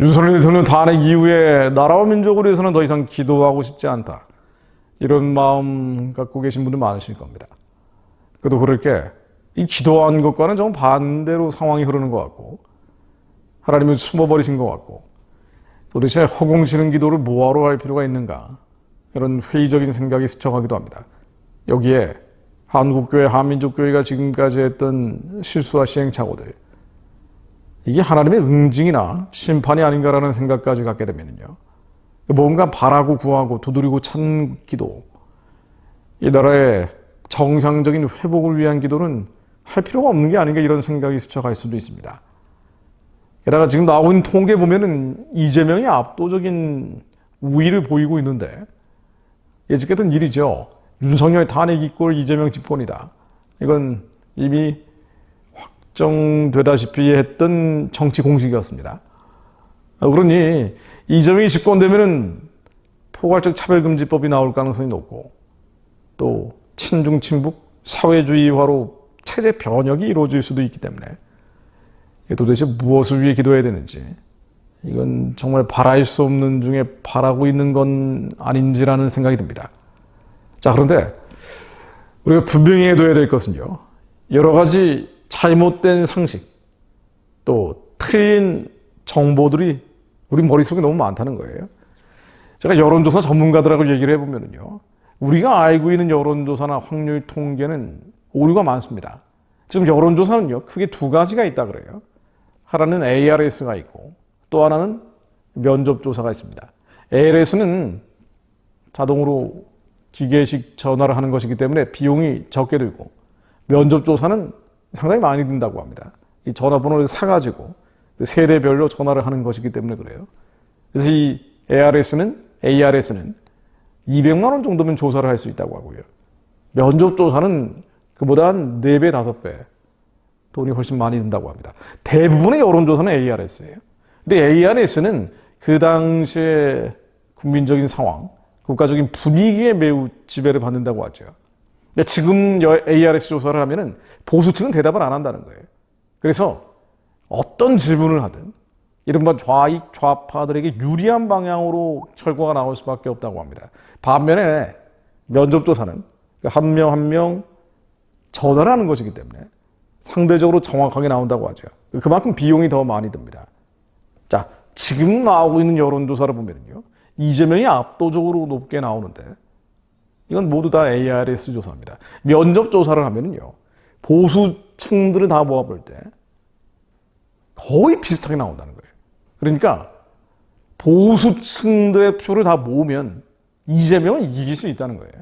윤석열 대통령 탄핵 이후에 나라와 민족을 위해서는 더 이상 기도하고 싶지 않다. 이런 마음 갖고 계신 분들 많으실 겁니다. 그래도 그럴 게이 기도한 것과는 좀 반대로 상황이 흐르는 것 같고 하나님은 숨어버리신 것 같고 도대체 허공치는 기도를 뭐하러 할 필요가 있는가 이런 회의적인 생각이 스쳐가기도 합니다. 여기에 한국교회, 한민족교회가 지금까지 했던 실수와 시행착오들 이게 하나님의 응징이나 심판이 아닌가라는 생각까지 갖게 되면요. 뭔가 바라고 구하고 두드리고 찬 기도, 이 나라의 정상적인 회복을 위한 기도는 할 필요가 없는 게 아닌가 이런 생각이 스쳐갈 수도 있습니다. 게다가 지금 있는 통계 보면은 이재명이 압도적인 우위를 보이고 있는데 예측했던 일이죠. 윤석열 탄핵 이꼴 이재명 집권이다. 이건 이미 확정되다시피 했던 정치 공식이었습니다. 아, 그러니 이재명이 집권되면은 포괄적 차별금지법이 나올 가능성이 높고 또 친중 친북 사회주의화로 체제 변혁이 이루어질 수도 있기 때문에 도대체 무엇을 위해 기도해야 되는지 이건 정말 바랄 수 없는 중에 바라고 있는 건 아닌지라는 생각이 듭니다. 자 그런데 우리가 분명히 해둬야 될 것은요 여러 가지 잘못된 상식 또 틀린 정보들이 우리 머릿속에 너무 많다는 거예요. 제가 여론조사 전문가들하고 얘기를 해보면요. 우리가 알고 있는 여론조사나 확률 통계는 오류가 많습니다. 지금 여론조사는요, 크게 두 가지가 있다 그래요. 하나는 ARS가 있고, 또 하나는 면접조사가 있습니다. ARS는 자동으로 기계식 전화를 하는 것이기 때문에 비용이 적게 들고, 면접조사는 상당히 많이 든다고 합니다. 이 전화번호를 사가지고 세대별로 전화를 하는 것이기 때문에 그래요. 그래서 이 ARS는, ARS는 200만 원 정도면 조사를 할 수 있다고 하고요. 면접 조사는 그보다 한 4배, 5배 돈이 훨씬 많이 든다고 합니다. 대부분의 여론조사는 ARS예요. 근데 ARS는 그 당시에 국민적인 상황, 국가적인 분위기에 매우 지배를 받는다고 하죠. 근데 지금 ARS 조사를 하면은 보수층은 대답을 안 한다는 거예요. 그래서 어떤 질문을 하든 이른바 좌익 좌파들에게 유리한 방향으로 결과가 나올 수밖에 없다고 합니다. 반면에 면접조사는 한 명 한 명 전화를 하는 것이기 때문에 상대적으로 정확하게 나온다고 하죠. 그만큼 비용이 더 많이 듭니다. 자, 지금 나오고 있는 여론조사를 보면요. 이재명이 압도적으로 높게 나오는데 이건 모두 다 ARS 조사입니다. 면접 조사를 하면요. 보수층들을 다 모아볼 때 거의 비슷하게 나온다는 거예요. 그러니까 보수층들의 표를 다 모으면 이재명은 이길 수 있다는 거예요.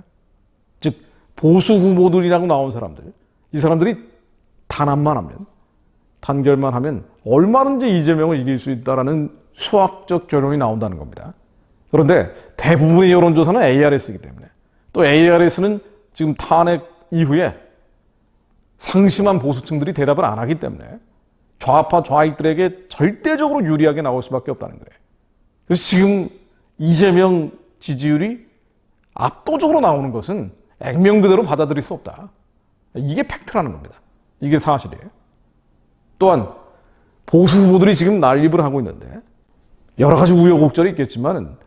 즉 보수 후보들이라고 나온 사람들, 이 사람들이 단합만 하면 단결만 하면 얼마든지 이재명을 이길 수 있다라는 수학적 결론이 나온다는 겁니다. 그런데 대부분의 여론조사는 ARS이기 때문에 또 ARS는 지금 탄핵 이후에 상심한 보수층들이 대답을 안 하기 때문에 좌파 좌익들에게 절대적으로 유리하게 나올 수밖에 없다는 거예요. 그래서 지금 이재명 지지율이 압도적으로 나오는 것은 액면 그대로 받아들일 수 없다. 이게 팩트라는 겁니다. 이게 사실이에요. 또한 보수 후보들이 지금 난립을 하고 있는데 여러 가지 우여곡절이 있겠지만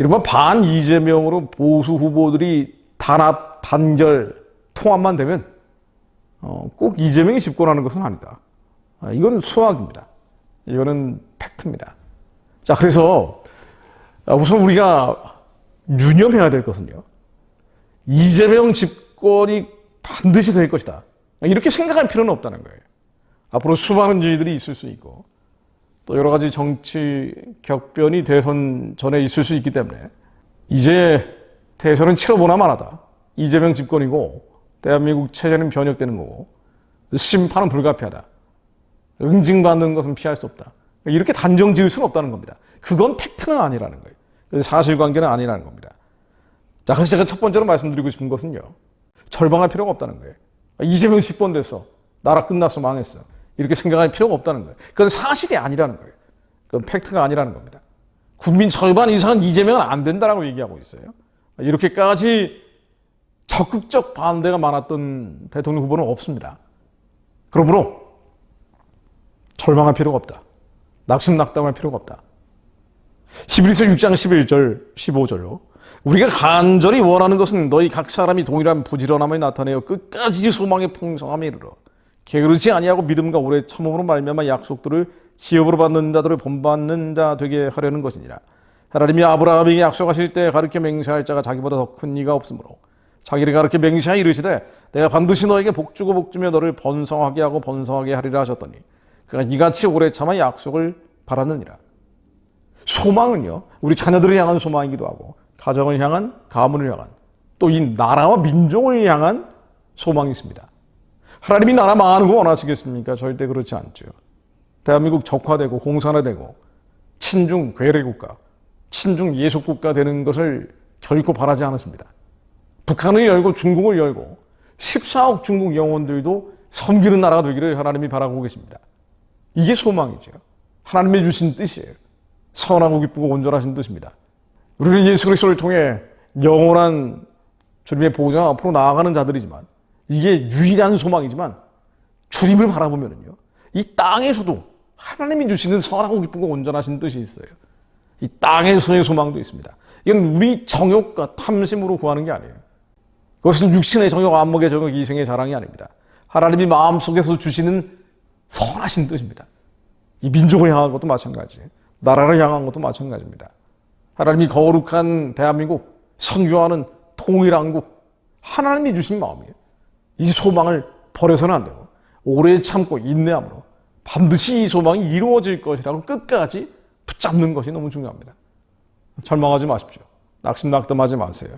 이른바 반 이재명으로 보수 후보들이 단합, 단결, 통합만 되면 어, 꼭 이재명이 집권하는 것은 아니다. 아, 이건 수학입니다. 이거는 팩트입니다. 자, 그래서 우선 우리가 유념해야 될 것은요. 이재명 집권이 반드시 될 것이다. 이렇게 생각할 필요는 없다는 거예요. 앞으로 수많은 일들이 있을 수 있고 또 여러 가지 정치 격변이 대선 전에 있을 수 있기 때문에 이제 대선은 치러보나만 하다. 이재명 집권이고 대한민국 체제는 변혁되는 거고 심판은 불가피하다. 응징받는 것은 피할 수 없다. 이렇게 단정 지을 수는 없다는 겁니다. 그건 팩트는 아니라는 거예요. 그래서 사실관계는 아니라는 겁니다. 자, 그래서 제가 첫 번째로 말씀드리고 싶은 것은요. 절방할 필요가 없다는 거예요. 이재명 집권됐어. 나라 끝났어. 망했어. 이렇게 생각할 필요가 없다는 거예요. 그건 사실이 아니라는 거예요. 그건 팩트가 아니라는 겁니다. 국민 절반 이상은 이재명은 안 된다라고 얘기하고 있어요. 이렇게까지 적극적 반대가 많았던 대통령 후보는 없습니다. 그러므로 절망할 필요가 없다. 낙심낙담할 필요가 없다. 히브리서 6장 11절 15절로 우리가 간절히 원하는 것은 너희 각 사람이 동일한 부지런함을 나타내어 끝까지 소망의 풍성함에 이르러 게으르지 아니하고 믿음과 오래 참음으로 말미암아 약속들을 기업으로 받는 자들을 본받는 자 되게 하려는 것이니라. 하나님이 아브라함에게 약속하실 때 가르쳐 맹세할 자가 자기보다 더 큰 이가 없으므로 자기를 가르쳐 맹세하 이르시되 내가 반드시 너에게 복주고 복주며 너를 번성하게 하고 번성하게 하리라 하셨더니 그가 이같이 오래 참아 약속을 바랐느니라. 소망은요, 우리 자녀들을 향한 소망이기도 하고, 가정을 향한, 가문을 향한, 또 이 나라와 민족을 향한 소망이 있습니다. 하나님이 나라 망하는 거 원하시겠습니까? 절대 그렇지 않죠. 대한민국 적화되고 공산화되고 친중 괴뢰 국가, 친중 예속 국가 되는 것을 결코 바라지 않았습니다. 북한을 열고 중국을 열고 14억 중국 영혼들도 섬기는 나라가 되기를 하나님이 바라고 계십니다. 이게 소망이죠. 하나님의 주신 뜻이에요. 선하고 기쁘고 온전하신 뜻입니다. 우리는 예수 그리스도를 통해 영원한 주님의 보호자 앞으로 나아가는 자들이지만 이게 유일한 소망이지만 주님을 바라보면요. 이 땅에서도 하나님이 주시는 선하고 기쁘고 온전하신 뜻이 있어요. 이 땅에서의 소망도 있습니다. 이건 우리 정욕과 탐심으로 구하는 게 아니에요. 그것은 육신의 정욕, 안목의 정욕, 이생의 자랑이 아닙니다. 하나님이 마음속에서 주시는 선하신 뜻입니다. 이 민족을 향한 것도 마찬가지예요. 나라를 향한 것도 마찬가지입니다. 하나님이 거룩한 대한민국, 선교하는 통일한국, 하나님이 주신 마음이에요. 이 소망을 버려서는 안 되고, 오래 참고 인내함으로 반드시 이 소망이 이루어질 것이라고 끝까지 붙잡는 것이 너무 중요합니다. 절망하지 마십시오. 낙심낙담하지 마세요.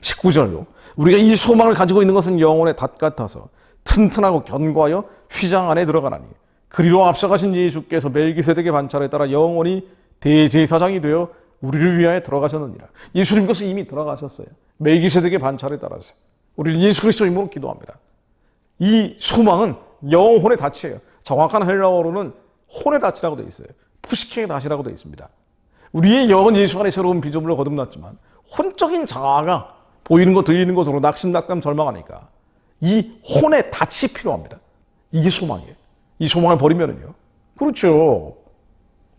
19절로 우리가 이 소망을 가지고 있는 것은 영혼의 닷 같아서 튼튼하고 견고하여 휘장 안에 들어가나니 그리로 앞서가신 예수께서 멜기세덱의 반차에 따라 영원히 대제사장이 되어 우리를 위하여 들어가셨느니라. 예수님께서 이미 들어가셨어요. 멜기세덱의 반차에 따라서 우리는 예수 그리스도 이름으로 기도합니다. 이 소망은 영혼의 닻이에요. 정확한 헬라어로는 혼의 닻이라고 되어 있어요. 푸시킹의 닻이라고 되어 있습니다. 우리의 영은 예수 안에 새로운 비조물로 거듭났지만 혼적인 자아가 보이는 것, 들리는 것으로 낙심낙담 절망하니까 이 혼의 닻이 필요합니다. 이게 소망이에요. 이 소망을 버리면은요. 그렇죠.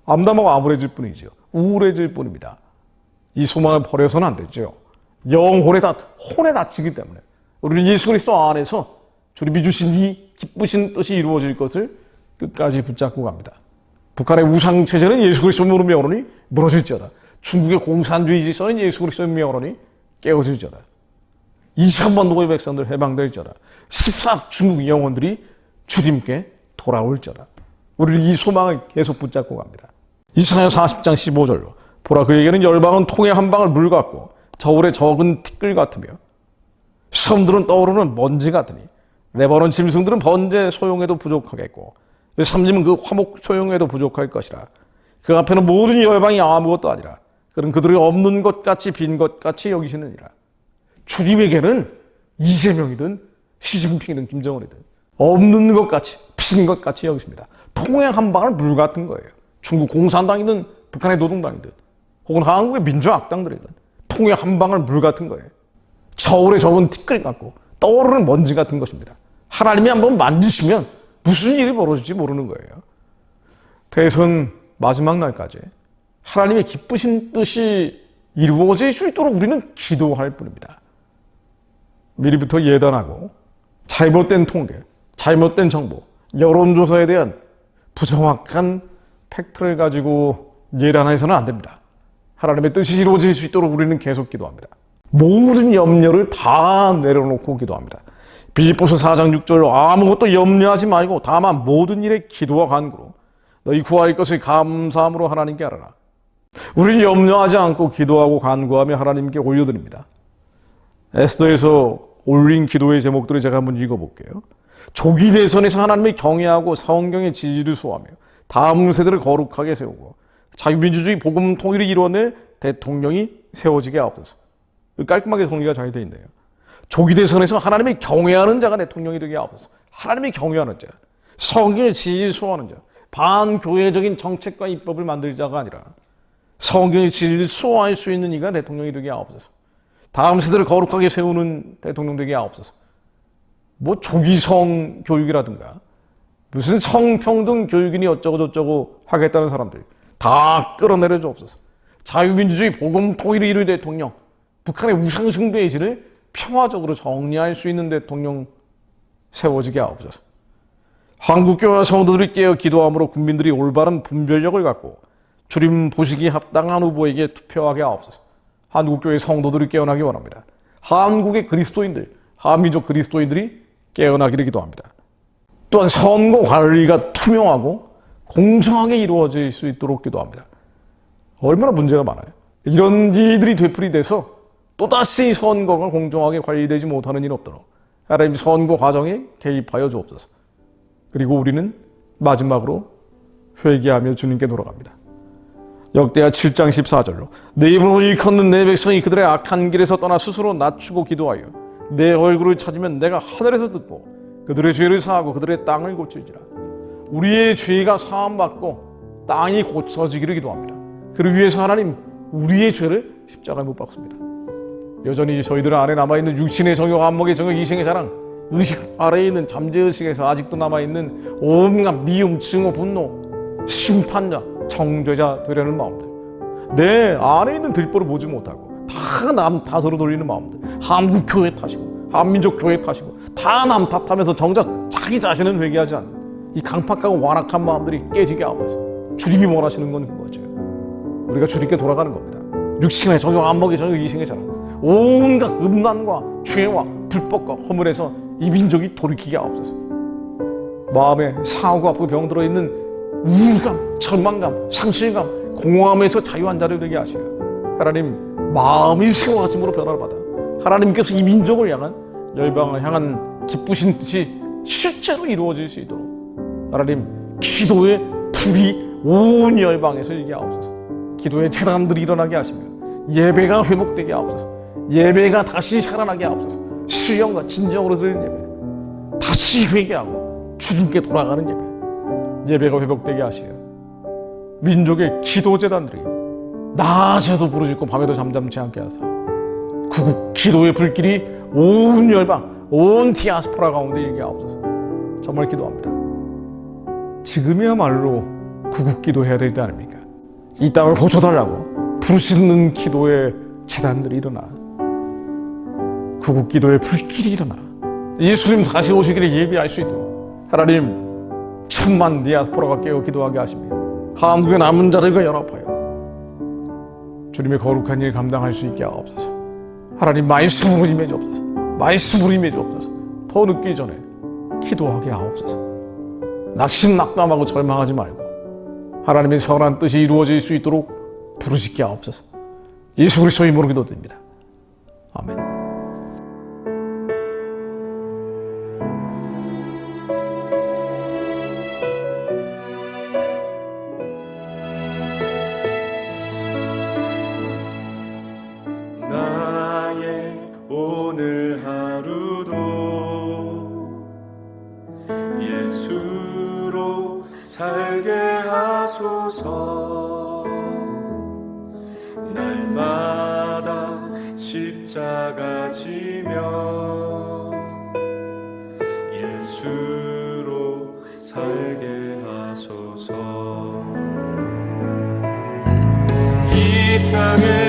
암담하고 암울해질 뿐이죠. 우울해질 뿐입니다. 이 소망을 버려서는 안 되죠. 영혼의 다 혼의 닫히기 때문에 우리는 예수 그리스도 안에서 주님이 주신 이 기쁘신 뜻이 이루어질 것을 끝까지 붙잡고 갑니다. 북한의 우상 체제는 예수 그리스도 명으로니 무너질지어다. 중국의 공산주의 질서는 예수 그리스도 명으로니 깨어질지어다. 23만 노예 백성들 해방될지어다. 14억 중국 영혼들이 주님께 돌아올지어다. 우리는 이 소망을 계속 붙잡고 갑니다. 이사야 40장 15절로 보라 그에게는 열방은 통에 한 방울 물 같고 저울에 적은 티끌 같으며 섬들은 떠오르는 먼지 같으니 레바논 짐승들은 번제 소용에도 부족하겠고 삼림은 그 화목 소용에도 부족할 것이라. 그 앞에는 모든 열방이 아무것도 아니라 그는 그들이 없는 것 같이 빈 것 같이 여기시느니라. 주님에게는 이재명이든 시진핑이든 김정은이든 없는 것 같이 빈 것 같이 여기십니다. 통에 한 방울 물 같은 거예요. 중국 공산당이든 북한의 노동당이든 혹은 한국의 민주악당들이든 통에 한 방울 물 같은 거예요. 저울에 적은 티끌 같고 떠오르는 먼지 같은 것입니다. 하나님이 한번 만지시면 무슨 일이 벌어질지 모르는 거예요. 대선 마지막 날까지 하나님의 기쁘신 뜻이 이루어질 수 있도록 우리는 기도할 뿐입니다. 미리부터 예단하고 잘못된 통계, 잘못된 정보, 여론조사에 대한 부정확한 팩트를 가지고 예단해서는 안 됩니다. 하나님의 뜻이 이루어질 수 있도록 우리는 계속 기도합니다. 모든 염려를 다 내려놓고 기도합니다. 빌립보서 4장 6절로 아무것도 염려하지 말고 다만 모든 일에 기도와 간구로 너희 구할 것을 감사함으로 하나님께 알아라. 우리는 염려하지 않고 기도하고 간구하며 하나님께 올려드립니다. 에스더에서 올린 기도의 제목들을 제가 한번 읽어볼게요. 조기 대선에서 하나님을 경외하고 성경의 지지를 수호하며 다음 세대를 거룩하게 세우고 자유민주주의 복음 통일을 이루어낼 대통령이 세워지게 하옵소서. 깔끔하게 정리가 잘 되어 있네요. 조기 대선에서 하나님의 경외하는 자가 대통령이 되게 하옵소서. 하나님의 경외하는 자, 성경의 지지를 수호하는 자, 반교회적인 정책과 입법을 만들 자가 아니라 성경의 지지를 수호할 수 있는 이가 대통령이 되게 하옵소서. 다음 세대를 거룩하게 세우는 대통령 되게 하옵소서. 뭐 조기성 교육이라든가 무슨 성평등 교육이니 어쩌고 저쩌고 하겠다는 사람들 다 끌어내려 주옵소서. 자유민주주의 복음 통일을 이룰 대통령, 북한의 우상숭배의 질을 평화적으로 정리할 수 있는 대통령 세워지게 하옵소서. 한국교회 성도들이 깨어 기도함으로 국민들이 올바른 분별력을 갖고 주림 보시기 합당한 후보에게 투표하게 하옵소서. 한국교회 성도들이 깨어나기 원합니다. 한국의 그리스도인들, 한민족 그리스도인들이 깨어나기를 기도합니다. 또한 선거 관리가 투명하고 공정하게 이루어질 수 있도록 기도합니다. 얼마나 문제가 많아요. 이런 일들이 되풀이돼서 또다시 선거가 공정하게 관리되지 못하는 일 없도록 하나님 선거 과정에 개입하여 주옵소서. 그리고 우리는 마지막으로 회개하며 주님께 돌아갑니다. 역대하 7장 14절로 내 입으로 일컫는 내 백성이 그들의 악한 길에서 떠나 스스로 낮추고 기도하여 내 얼굴을 찾으면 내가 하늘에서 듣고 그들의 죄를 사하고 그들의 땅을 고칠지라 우리의 죄가 사함받고 땅이 고쳐지기를 기도합니다. 그를 위해서 하나님 우리의 죄를 십자가에 못 박습니다. 여전히 저희들 안에 남아있는 육신의 정욕, 안목의 정욕, 이생의 자랑, 의식 아래에 있는 잠재의식에서 아직도 남아있는 온갖 미움, 증오, 분노, 심판자, 정죄자 되려는 마음들. 내 안에 있는 들보를 보지 못하고 다 남 탓으로 돌리는 마음들. 한국 교회 탓이고 한민족 교회 탓이고 다 남 탓하면서 정작 자기 자신은 회개하지 않는 이 강팍하고 완악한 마음들이 깨지게 하면서 주님이 원하시는 건 그거죠. 우리가 주님께 돌아가는 겁니다. 육신의 정욕, 안목의 정욕, 이생의 자랑. 온갖 음란과 죄와 불법과 허물에서 이 민족이 돌이키게 하옵소서. 마음에 아프고 병들어 있는 우울감, 절망감, 상실감, 공허함에서 자유한 자를 되게 하시며 하나님 마음이 새로워짐으로 변화를 받아 하나님께서 이 민족을 향한 열방을 향한 기쁘신 뜻이 실제로 이루어질 수 있도록 하나님 기도의 불이 온 열방에서 일게 하옵소서. 기도의 재단들이 일어나게 하시며 예배가 회복되게 하옵소서 예배가 다시 살아나게 하옵소서. 수영과 진정으로 드리는 예배. 다시 회개하고 주님께 돌아가는 예배. 예배가 회복되게 하시어 민족의 기도 재단들이 낮에도 부르짖고 밤에도 잠잠치 않게 하사 구국 기도의 불길이 온 열방 온 디아스포라 가운데 일게 하옵소서. 정말 기도합니다. 지금이야말로 구국 기도해야 될 때 아닙니까? 이 땅을 고쳐달라고 부르짖는 기도의 재단들이 일어나 구국 기도의 불길이 일어나 예수님 다시 오시기를 예비할 수 있도록. 하나님 천만 디아스포라가 깨어 기도하게 하시며 한국의 남은 자들과 연합하여 주님의 거룩한 일 감당할 수 있게 하옵소서. 하나님 말씀으로 임해 주옵소서. 말씀으로 임해 주옵소서. 더 늦기 전에 기도하게 하옵소서. 낙심낙담하고 절망하지 말고 하나님의 선한 뜻이 이루어질 수 있도록 부르짖게 하옵소서. 예수 그리스도 이름으로 기도드립니다 십자가 지며 예수로 살게 하소서. 이 땅에